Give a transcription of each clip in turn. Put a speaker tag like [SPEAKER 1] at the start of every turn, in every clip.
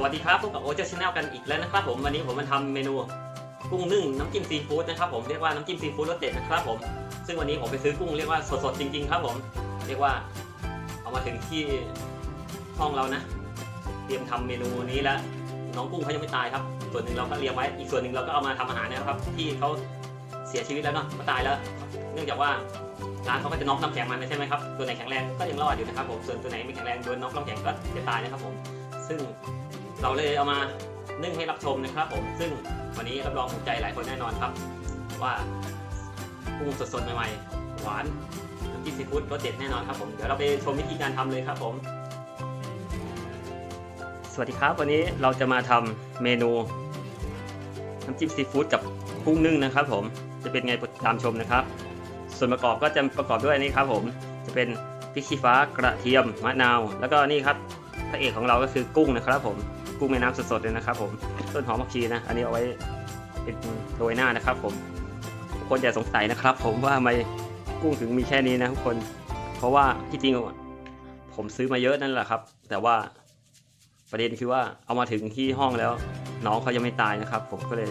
[SPEAKER 1] สวัสดีครับพบกับโอเจอร์ชาแนลกันอีกแล้วนะครับผมวันนี้ผมมาทำเมนูกุ้งนึ่งน้ำจิ้มซีฟู้ดนะครับผมเรียกว่าน้ำจิ้มซีฟู้ดรสเด็ดนะครับผมซึ่งวันนี้ผมไปซื้อกุ้งเรียกว่าสดๆจริงๆครับผมเรียกว่าเอามาถึงที่ห้องเรานะ เตรียมทำเมนูนี้แล้วน้องกุ้งเขายังไม่ตายครับ ส่วนหนึ่งเราก็เลี้ยงไว้อีกส่วนหนึ่งเราก็เอามาทำอาหารนะครับที่เขาเสียชีวิตแล้วเนาะเขาตายแล้ว เนื่องจากว่าร้านเขาก็จะน็อกน้ำแข็งมันใช่ไหมครับตัวไหนแข็งแรงก็ยังรอดอยู่นะครับผมส่วนตัวไหนไม่แข็งแรงโดนน็อกน้ำแข็งก็จะตายนะครับผมซึ่ง เราเลยเอามานึ่งให้รับชมนะครับผม ซึ่งวันนี้รับรองถูกใจหลายคนแน่นอนครับ ว่ากุ้งสดๆใหม่ๆหวานน้ำจิ้มซีฟู้ดรสเด็ดแน่นอนครับผมเดี๋ยวเราไปชมวิธีการทำเลยครับผม สวัสดีครับ วันนี้เราจะมาทำเมนูน้ำจิ้มซีฟู้ดกับกุ้งนึ่งนะครับ ผมจะเป็นไงตามชมนะครับ ส่วนประกอบก็จะประกอบด้วยนี่ครับ ผมจะเป็นพริกชี้ฟ้ากระเทียมมะนาว แล้วก็นี่ครับพระเอกของเราก็คือกุ้งนะครับ ผม กุ้งแม่น้ำสดๆเลยนะครับ ผมต้นหอมผักชีนะ อันนี้เอาไว้เป็นโรยหน้านะครับ ผมทุกคนอย่าสงสัยนะครับ ผมว่าทำไมกุ้งถึงมีแค่นี้นะทุกคน เพราะว่าที่จริงผมซื้อมาเยอะนั่นแหละครับ แต่ว่าประเด็นคือว่าเอามาถึงที่ห้องแล้ว น้องเขายังไม่ตายนะครับ ผมก็เลย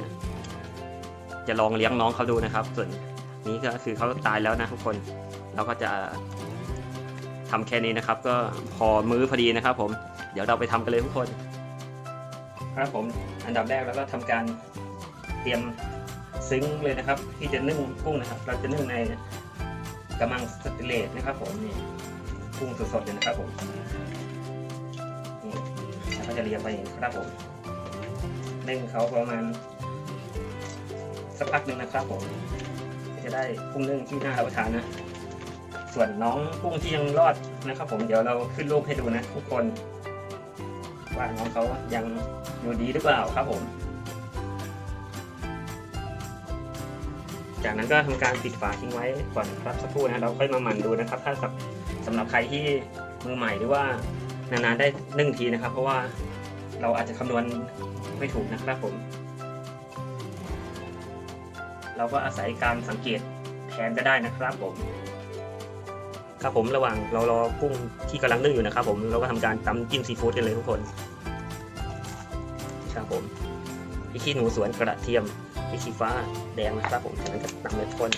[SPEAKER 1] จะลองเลี้ยงน้องเขาดูนะครับ ส่วนนี้ก็คือเขาตายแล้วนะทุกคนเราก็จะทำแค่นี้นะครับ ก็พอมื้อพอดีนะครับ ผมเดี๋ยวเราไปทำกันเลยทุกคน ครับผมอันดับแรกเราก็ทำการเตรียมซึ้งเลยนะครับ ที่จะนึ่งกุ้งนะครับ เราจะนึ่งในกระมังสแติเลสนะครับ ผมนี่กุ้งสดๆเลยนะครับผมนี่แล้วก็จะเรียงไปอย่างนี้ครับผมนึ่งเขาประมาณสักพักหนึ่งนะครับผมจะได้กุ้งนึ่งที่น่ารับประทานนะ ส่วนน้องกุ้งที่ยังรอดนะครับ ผมเดี๋ยวเราขึ้นรูปให้ดูนะทุกคน ว่าน้องเขายังอยู่ดีหรือเปล่าครับผม จากนั้นก็ทำการปิดฝาทิ้งไว้ก่อนครับสักครู่นะเราค่อยมาหมั่นดูนะครับ ถ้าสำสำหรับใครที่มือใหม่หรือว่านานๆได้นึ่งทีนะครับ เพราะว่าเราอาจจะคำนวณไม่ถูกนะครับผม เราก็อาศัยการสังเกตแทนก็ได้นะครับผม ครับผมระหว่างเรารอกุ้งที่กำลังนึ่งอยู่นะครับผมเราก็ทำการตำจิ้มซีฟู้ดกันเลยทุกคนครับผมพริกขี้หนูสวนกระเทียมพริกชี้ฟ้าแดงนะครับผมจากนั้นก็ตำเลยทุกคน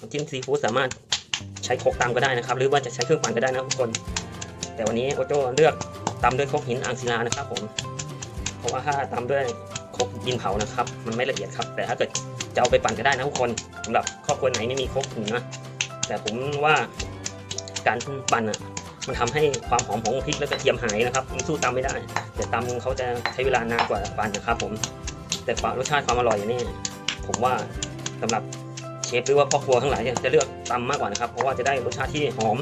[SPEAKER 1] น้ำจิ้มซีฟู้ดสามารถใช้ครกตำก็ได้นะครับ หรือว่าจะใช้เครื่องปั่นก็ได้นะทุกคน แต่วันนี้โอโจเลือกตำด้วยครกหินอ่างศิลานะครับผม เพราะว่าถ้าตำด้วยครกดินเผานะครับ มันไม่ละเอียดครับ แต่ถ้าเกิด จะเอาไปปั่นก็ได้นะทุกคนสำหรับครอบครัวไหนไม่มีครกหินนะแต่ผมว่าการปั่นอะมันทำให้ความหอมของพริกและกระเทียมหายนะครับมันสู้ตำไม่ได้ แต่ตำเขาจะใช้เวลานานกว่าปั่นนะครับ ผม แต่ความรสชาติความอร่อยนี่ผมว่าสำหรับเชฟหรือว่าพ่อครัวทั้งหลายจะเลือกตำมากกว่านะครับ เพราะว่าจะได้รสชาติที่หอม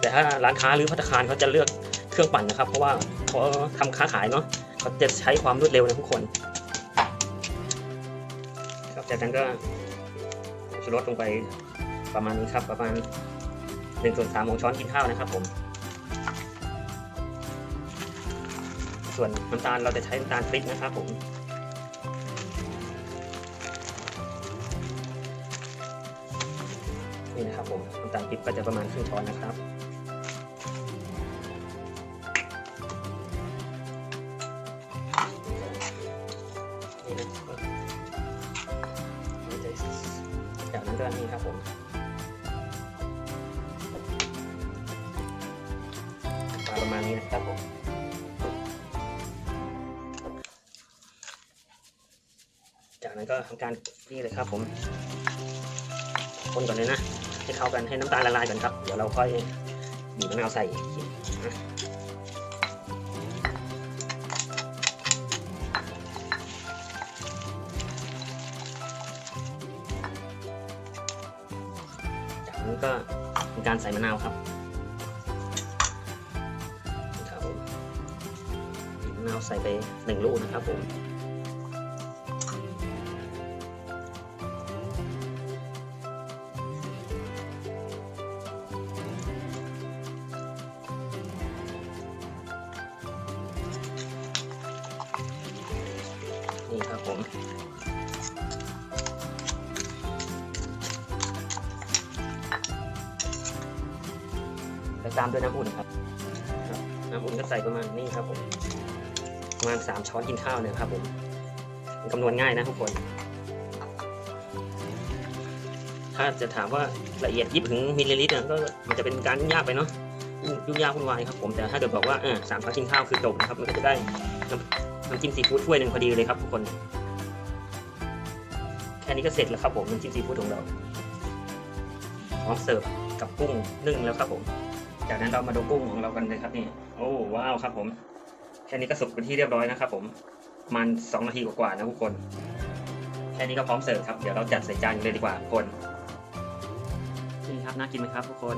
[SPEAKER 1] แต่ถ้าร้านค้าหรือภัตคารเขาจะเลือกเครื่องปั่นนะครับ เพราะว่าเขาทำค้าขายเนาะเขาจะใช้ความรวดเร็วนะทุกคน จากนั้นก็ชูรสลงไปประมาณนี้ครับ ประมาณหนึ่งส่วนสามของช้อนกินข้าวนะครับผม ส่วนน้ำตาลเราจะใช้น้ำตาลพริกนะครับผมนี่นะครับผมน้ำตาลพริกก็จะประมาณครึ่งช้อนนะครับ มาณนี้นะครับผมจากนั้นก็ทำการนี่เลยครับผมคนก่อนเลยนะ ให้เข้ากันให้น้ำตาลละลายก่อนครับ เดี๋ยวเราค่อยบีบมะนาวใส่นะจากนั้นก็ทำการใส่มะนาวครับ นาวใส่ไปหนึ่งลูกนะครับผมนี่ครับผมแล้วตามด้วยน้ำอุ่นครับครับนะผมก็ใส่ประมาณนี้ครับผม ประมาณสามช้อนกินข้าวเนี่ยครับผมคำนวณง่ายนะทุกคน ถ้าจะถามว่าละเอียดยิบถึงมิลลิลิตรเนี่ยก็มันจะเป็นการยุ่งยากไปเนาะยุ่งยากวุ่นวายครับผมแต่ถ้าเกิดบอกว่าเออสามช้อนกินข้าวคือจบนะครับมันก็จะได้น้ำน้ำจิ้มซีฟู้ดถ้วยหนึ่งพอดีเลยครับทุกคนแค่นี้ก็เสร็จแล้วครับผมน้ำจิ้มซีฟู้ดของเราพร้อมเสิร์ฟกับกุ้งนึ่งแล้วครับผม จากนั้นเรามาดูกุ้งของเรากันเลยครับนี่โอ้ว้าวครับผม แค่นี้ก็สุกเป็นที่เรียบร้อยนะครับผมมันสองนาทีกว่าๆนะทุกคน แค่นี้ก็พร้อมเสิร์ฟครับ เดี๋ยวเราจัดใส่จานเลยดีกว่าทุกคนนี่ครับน่ากินไหมครับทุกคน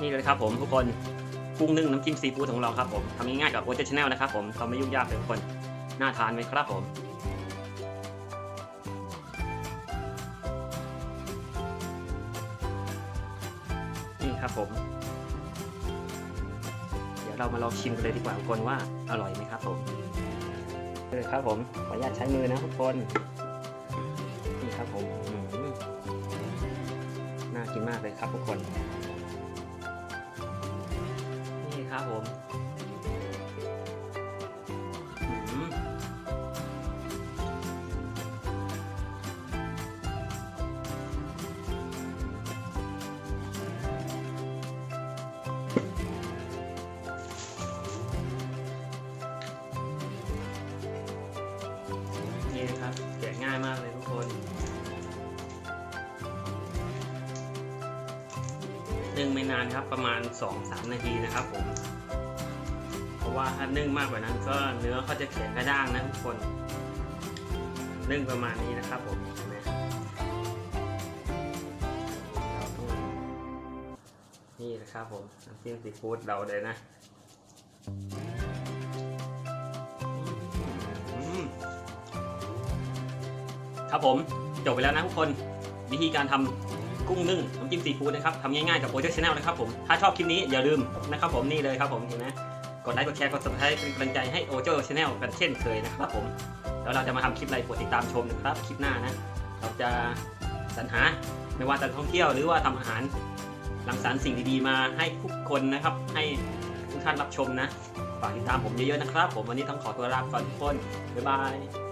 [SPEAKER 1] นี่เลยครับผมทุกคนกุ้งนึ่งน้ำจิ้มซีฟู้ดของเราครับผมทำง่ายๆกับโอเจชแนลนะครับผมเราไม่ยุ่งยากเลยทุกคนน่าทานไหมครับผมนี่ครับผม เดี๋ยวเรามาลองชิมกันเลยดีกว่าทุกคนว่าอร่อยไหมครับผมเลยครับผมขออนุญาตใช้มือนะทุกคนนี่ครับผมอืมน่ากินมากเลยครับทุกคนนี่ครับผม นึ่งไม่นานครับประมาณ 2-3 นาทีนะครับผม เพราะว่าถ้านึ่งมากกว่านั้นก็เนื้อเขาจะแข็งกระด้างนะทุกคน นึ่งประมาณนี้นะครับผมเห็นไหมนี่นะครับผมน้ำจิ้มซีฟู้ดเราเลยนะ ครับผมจบไปแล้วนะทุกคนวิธีการทำ กุ้งนึ่งน้ำจิ้มซีฟู้ดนะครับทำง่ายๆกับโอเจอร์ชาแนลนะครับผมถ้าชอบคลิปนี้อย่าลืมนะครับผมนี่เลยครับผมเห็นไหมกดไลค์กดแชร์กด subscribe เป็นกำลังใจให้โอโจชาแนลกันเช่นเคยนะครับผมแล้วเราจะมาทำคลิปอะไรโปรดติดตามชมนะครับคลิปหน้านะเราจะสรรหาไม่ว่าจะท่องเที่ยวหรือว่าทำอาหารรังสรรสิ่งดีๆมาให้ทุกคนนะครับ ให้ทุกท่านรับชมนะฝากติดตามผมเยอะๆนะครับ ผมวันนี้ต้องขอตัวลาไปก่อนทุกคนบ๊ายบาย